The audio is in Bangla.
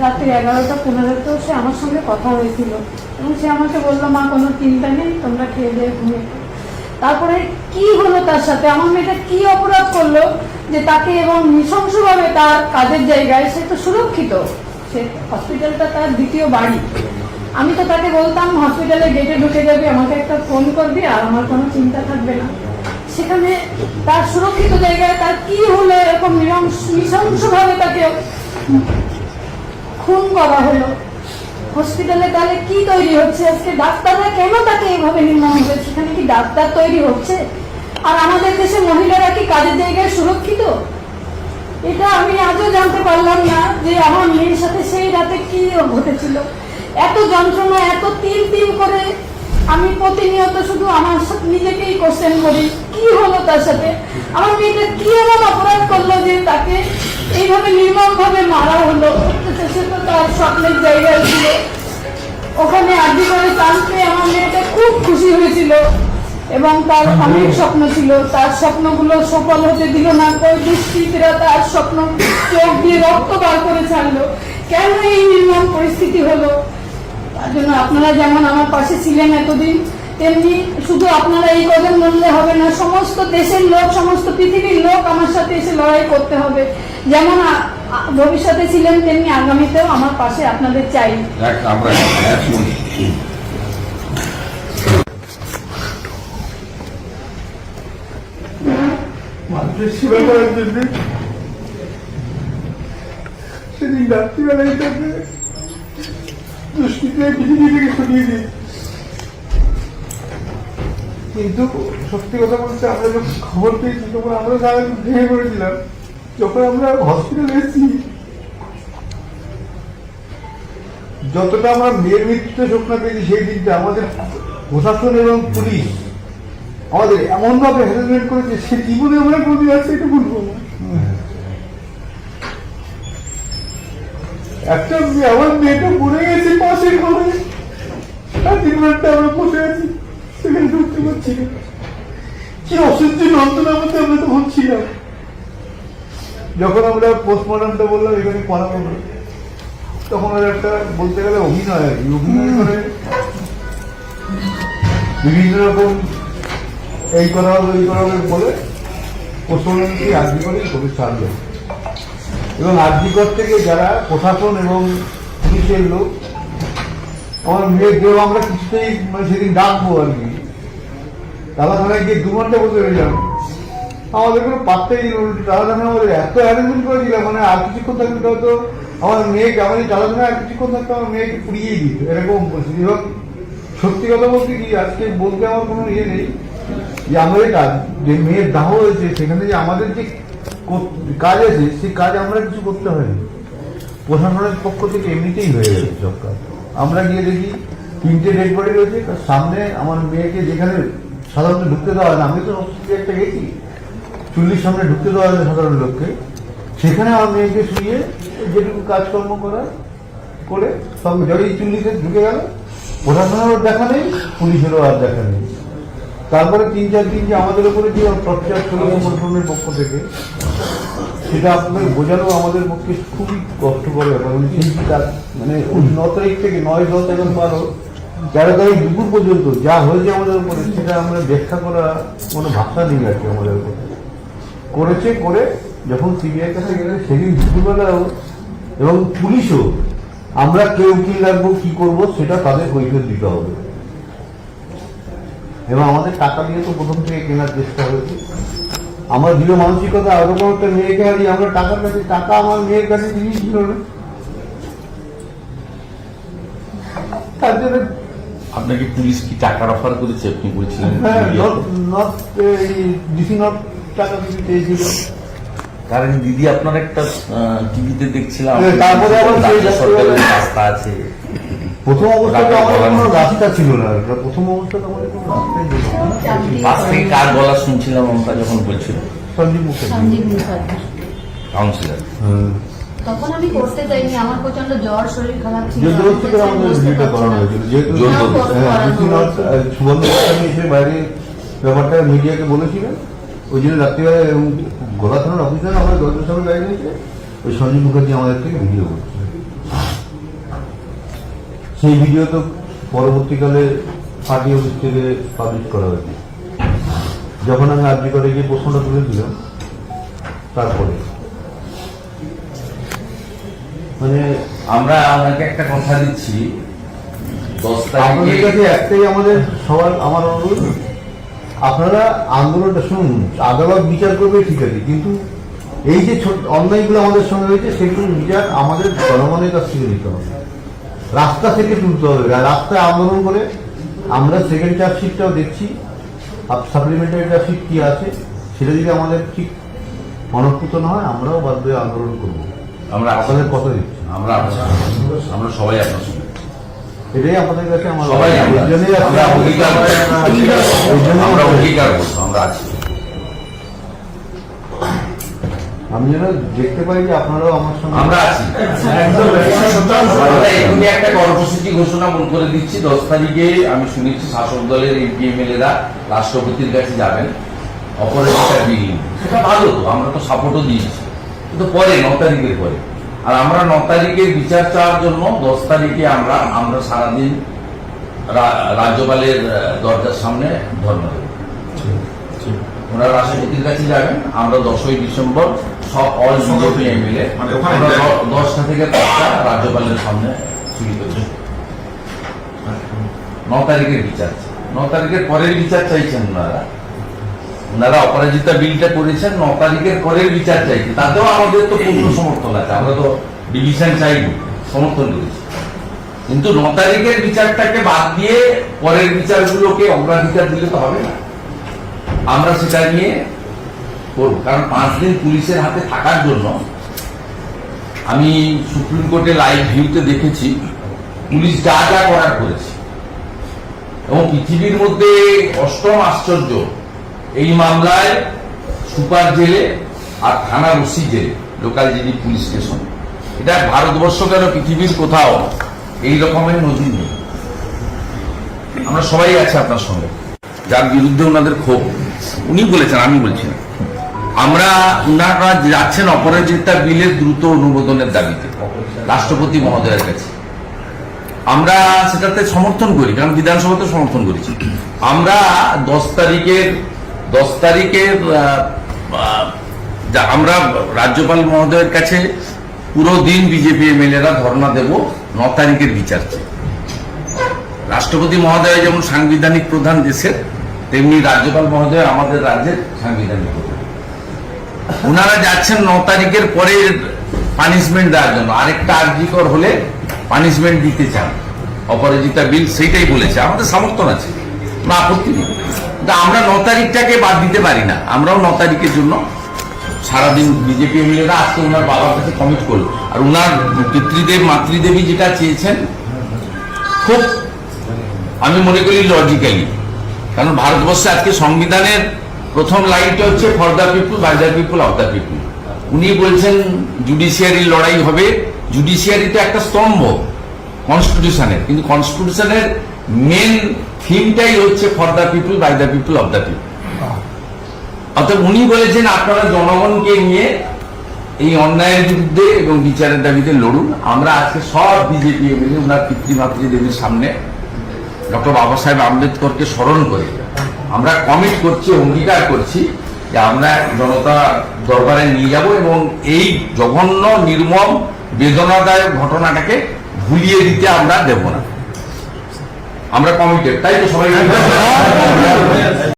রাত্রি এগারোটা, পনেরোতেও সে আমার সঙ্গে কথা হয়েছিল। এবং সে আমাকে বলল, মা, কোনো চিন্তা নেই, তোমরা খেয়ে দিয়ে ঘুমিয়ে তারপরে কি হলো তার সাথে? আমার মেয়েটা কি অপরাধ করল যে তাকে এবং নৃশংসভাবে তার কাজের জায়গায় সে তো সুরক্ষিত। সে হসপিটালটা তার দ্বিতীয় বাড়ি। আমি তো তাকে বলতাম হসপিটালে গেটে ঢুকে যাবি, আমাকে একটা ফোন করবি, আর আমার কোনো চিন্তা থাকবে না। সেখানে তার সুরক্ষিত জায়গায় তার কি হলো, এরকম নৃশংস- নৃশংসভাবে তাকে খুন করা হলো। হসপিটালে তাহলে কি তৈরি হচ্ছে? আজকে ডাক্তাররা কেন তাকে এইভাবে নির্মম হবে সেখানে কি ডাক্তার তৈরি হচ্ছে? আর আমাদের দেশে মহিলারা কি কাজের জায়গায় সুরক্ষিত? এটা আমি আজও জানতে পারলাম না যে আমার মেয়ের সাথে সেই রাতে কি ঘটেছিল। এত যন্ত্রণা, এত তিল তিল করে আমি প্রতিনিয়ত শুধু আমার নিজেকেই কোশ্চেন করি কি হলো তার সাথে? আমার মেয়েটা কি এমন অপরাধ করল যে তাকে এইভাবে নির্মম ভাবে মারা হলো? সে তো তার স্বপ্নের জায়গায় ছিল। ওখানে আর্জি করে চান পেয়ে আমার মেয়েটা খুব খুশি হয়েছিল এবং তার অনেক স্বপ্ন ছিল। তার স্বপ্নগুলো সফল হতে দিল না কই দুষ্কৃতীরা তার স্বপ্ন চোখ দিয়ে রক্ত বার করে ছাড়লো। কেন এই নির্মম পরিস্থিতি হলো? তার জন্য আপনারা যেমন আমার পাশে ছিলেন এতদিন তেমনি শুধু আপনারা এই কদম বললে হবে না সমস্ত দেশের লোক সমস্ত পৃথিবীর লোক আমার সাথে এসে লড়াই করতে হবে। যেমন ভবিষ্যতে ছিলেন তেমনি আগামীতেও আমার পাশে আপনাদের চাই। সেবা করার জন্য সেদিন রাত্রিবেলায় দুষ্কৃতীরা পৃথিবী থেকে সরিয়ে দিই কিন্তু সত্যি কথা বলতে আমরা যখন খবর পেয়েছি তখন আমরা সারা ভেঙে পড়েছিলাম। যখন আমরা হসপিটালে এসেছি যতটা আমরা মেয়ের মৃত্যুতে স্বপ্ন পেয়েছি সেই দিনটা আমাদের প্রশাসন এবং পুলিশ আমাদের এমন ভাবে হ্যারাসমেন্ট করেছে সে জীবনে আমরা কোনদিন আছে এটা বলব একটা আমার মেয়েটা পড়ে গেছে পাশের ঘরে আর তিন ঘণ্টা আমরা বসে আছি সেখানে ঢুকতে পারছি না। কি অসহ্য যন্ত্রণার মধ্যে আমরা ছিলাম যখন আমরা পোস্টমর্টমটা বললাম এখানে করাবো না তখন ওর একটা বলতে গেলে অভিনয় আর কি অভিনয় করে বিভিন্ন রকম এই করা হবে এই করা হবে বলে পশ্চিমবঙ্গকে আর্জি করে ছাড়লো এবং আর্জিকর থেকে যারা প্রশাসন এবং পুলিশের লোক আমার মেয়ে কেউ আমরা কিছুতেই মানে সেদিন ডাকবো আর কি। তারা থানায় গিয়ে দু ঘণ্টা বসে রইলাম আমাদের কোনো পাত্তাই দিল উল্টে। থানায় আমাদের এত অ্যারেঞ্জমেন্ট করেছিলাম মানে আর কিছুক্ষণ থাকলে হয়তো আমার মেয়েকে আমাদের থানায় আর কিছুক্ষণ থাকতে আমার মেয়েকে পুড়িয়েই দিত এরকম এবং সত্যি কথা বলতে কি, আজকে বলতে আমার কোনো ইয়ে নেই। যে আমাদের কাজ, যে মেয়ের দাহ হয়েছে, সেখানে যে আমাদের যে কর- কাজ আছে, সেই কাজ আমরা কিছু করতে হয়নি প্রশাসনের পক্ষ থেকে এমনিতেই হয়ে গেছে সব কাজ। আমরা গিয়ে দেখি তিনটে ডেড বডি রয়েছে তার সামনে আমার মেয়েকে যেখানে সাধারণত ঢুকতে দেওয়া হয় না আমি তো একটা গেছি চুল্লির সামনে ঢুকতে দেওয়া হয় সাধারণ লোককে। সেখানে আমার মেয়েকে শুয়ে যেটুকু কাজকর্ম করা করে সব জড়ি চুল্লিতে ঢুকে গেল। প্রশাসনেরও দেখা নেই পুলিশেরও আর দেখা নেই। তারপরে তিন চার দিন যে আমাদের উপরে যে টর্চার সংগঠনের পক্ষ থেকে সেটা আপনাদের বোঝানো আমাদের পক্ষে খুবই কষ্টকর ব্যাপার। মানে মানে ন তারিখ থেকে নয় দশ এখন বারো তেরো তারিখ দুপুর পর্যন্ত যা হয়েছে আমাদের উপরে, সেটা আমরা ব্যাখ্যা করা কোনো ভাষা নেই আর কি আমাদের উপরে। করেছে করে যখন সিবিআই কাছে গেলে সেদিন দুপুরবেলাও এবং পুলিশও আমরা কেউ কি লাগবো, কি করব, সেটা তাদের কৈফিয়ত দিতে হবে। এবং আমাদের টাকা দিয়ে তো প্রথম থেকে কেনার চেষ্টা হয়েছে। আমার দৃঢ় মানসিকতা ওরকম একটা মেয়েকে হারিয়ে আমরা টাকার কাছে টাকা আমার মেয়ের কাছে জিনিস ছিল না। তার জন্য আপনাকে পুলিশ কি টাকার অফার করেছে? আপনি বলছিলেন হ্যাঁ নট নট টাকা কিছু চেয়েছিল। কারণ দিদি আপনার একটা টিভিতে দেখছিলাম হ্যাঁ, তারপরে সরকারের রাস্তা আছে। প্রথম অবস্থাতে আমাদের কোনো রাস্তা ছিল না। প্রথম অবস্থাতে আমাদের কোনো রাস্তাই ছিল না। বাস থেকে কার গলা শুনছিলাম আমরা যখন বলছিল? সঞ্জীব মুখার্জি। সঞ্জীব মুখার্জি। কাউন্সিলর তখন আমি করতে যাইনি আমার প্রচণ্ড জ্বর শরীর খারাপ ছিল। যে দোষ থেকে আমাদের ভিডিওটা করানো হয়েছিল। যেহেতু জোর হ্যাঁ। হ্যাঁ, গোস্বামী এসে বাইরে ব্যাপারটা মিডিয়াকে বলেছিলেন। ওই জন্য রাত্রিবেলা গোলা থানার অফিসার সময় গাড়ি নিয়েছে ওই সঞ্জীব মুখার্জি আমাদের থেকে ভিডিও করছে। সেই ভিডিও তো পরবর্তীকালে পার্টি অফিস থেকে পাবলিশ করা হয়েছে যখন আমি আর্জি করে গিয়ে প্রশ্নটা তুলে দিলাম তারপরে। মানে আমরা আপনাকে একটা কথা দিচ্ছি দশ কাছে একটাই আমাদের সবার আমার অনুরোধ আপনারা আন্দোলনটা শুনুন আদালত বিচার করবে ঠিক আছে কিন্তু এই যে ছোট- অন্যায়গুলো আমাদের সঙ্গে হয়েছে সেগুলোর বিচার আমাদের জনগণের কাছ থেকে নিতে হবে। রাস্তা থেকে তুলতে হবে। রাস্তায় আন্দোলন করে আমরা সেকেন্ড চার্জশিটটাও দেখছি। সাপ্লিমেন্টারি চার্জশিট কি আছে সেটা যদি আমাদের ঠিক মনঃপুত না হয় আমরাও বাধ্য হয়ে আন্দোলন করব। আমরা আপনাদের কথা দিচ্ছি। আমরা। আমরা সবাই আপনার সঙ্গে এটাই আমাদের কাছে আমার সবাই আমরা অঙ্গীকার অঙ্গীকার করব আছি। আমি যেন দেখতে পাই যে আপনারাও আমার সঙ্গে আমরা একটা কর্মসূচি ঘোষণা করে দিচ্ছি। দশ তারিখে আমি শুনেছি শাসক দলের এমপি এমএলএরা রাষ্ট্রপতির কাছে যাবেন। অপরাজিতা বিল সেটা ভালো তো আমরা তো সাপোর্টও দিয়েছি। কিন্তু পরে ন তারিখের পরে। আর আমরা ন তারিখের বিচার চাওয়ার জন্য দশ তারিখে আমরা আমরা সারাদিন রাজ্যপালের দরজার সামনে ধর্ণা দেব। ওনারা রাষ্ট্রপতির কাছে যাবেন। আমরা দশই ডিসেম্বর সব অল মানে দশটা থেকে পাঁচটা রাজ্যপালের সামনে চুরি করছি। ন তারিখের বিচার ন তারিখের পরের বিচার চাইছেন ওনারা। ওনারা অপরাজিতা বিলটা করেছেন ন তারিখের পরের বিচার চাইছেন তাতেও আমাদের তো পূর্ণ সমর্থন আছে। আমরা তো ডিভিশন চাইনি সমর্থন করেছি। কিন্তু ন তারিখের বিচারটাকে বাদ দিয়ে পরের বিচারগুলোকে অগ্রাধিকার দিলে তো হবে না। আমরা সেটা নিয়ে করব কারণ পাঁচ দিন পুলিশের হাতে থাকার জন্য আমি সুপ্রিম কোর্টে লাইভ ভিউতে দেখেছি, পুলিশ যা যা করার করেছে। এবং পৃথিবীর মধ্যে অষ্টম আশ্চর্য, এই মামলায় সুপার জেলে আর থানা ওসি জেলে লোকাল জিডি পুলিশ স্টেশন। এটা ভারতবর্ষ কেন পৃথিবীর কোথাও এই রকমের নদী নেই? আমরা সবাই আছি আপনার সঙ্গে। যার বিরুদ্ধে ওনাদের ক্ষোভ, উনি বলেছেন, আমি বলছি না। আমরা ওনারা যাচ্ছেন অপরাজিতা বিলের দ্রুত অনুমোদনের দাবিতে, রাষ্ট্রপতি মহোদয়ের কাছে। আমরা সেটাতে সমর্থন করি, কারণ বিধানসভাতে সমর্থন করেছি। আমরা দশ তারিখের দশ তারিখের আমরা রাজ্যপাল মহোদয়ের কাছে পুরো দিন বিজেপি এমএলএরা ধর্ণা দেব, ন তারিখের বিচার রাষ্ট্রপতি মহোদয় যেমন সাংবিধানিক প্রধান দেশের, তেমনি রাজ্যপাল মহোদয় আমাদের রাজ্যের সাংবিধানিক প্রধান। ওনারা যাচ্ছেন ন তারিখের পরে পানিশমেন্ট দেওয়ার জন্য। আরেকটা আর্জিকর হলে পানিশমেন্ট দিতে চান। অপরাজিতা বিল সেইটাই বলেছে। আমাদের সমর্থন আছে। না আপত্তি নেই। কিন্তু আমরা ন তারিখটাকে বাদ দিতে পারি না। আমরাও ন তারিখের জন্য সারাদিন বিজেপি এমএলএরা আজকে ওনার বাবার কাছে কমিট করল। আর ওনার পিতৃদেব, মাতৃদেবী যেটা চেয়েছেন, খুব আমি মনে করি লজিক্যালি কারণ ভারতবর্ষে আজকে সংবিধানের প্রথম লাইনটা হচ্ছে for the people by the people of the people উনি বলছেন জুডিশিয়ারি লড়াই হবে। জুডিশিয়ারি তো একটা স্তম্ভ কনস্টিটিউশনের কিন্তু কনস্টিটিউশনের মেন থিমটাই হচ্ছে for the people by the people of the people অর্থাৎ উনি বলেছেন, আপনারা জনগণকে নিয়ে এই অন্যায়ের বিরুদ্ধে এবং বিচারের দাবিতে লড়ুন। আমরা আজকে সব বিজেপি এমএলএ ওনার পিতৃমাতৃ দেবীর সামনে ডক্টর বাবা সাহেব আম্বেদকরকে স্মরণ করে। আমরা কমিট করছি, অঙ্গীকার করছি যে আমরা জনতা দরবারে নিয়ে যাব এবং এই জঘন্য, নির্মম, বেদনাদায়ক ঘটনাটাকে ভুলিয়ে দিতে আমরা দেব না। আমরা কমিটেড তাই তো সবাই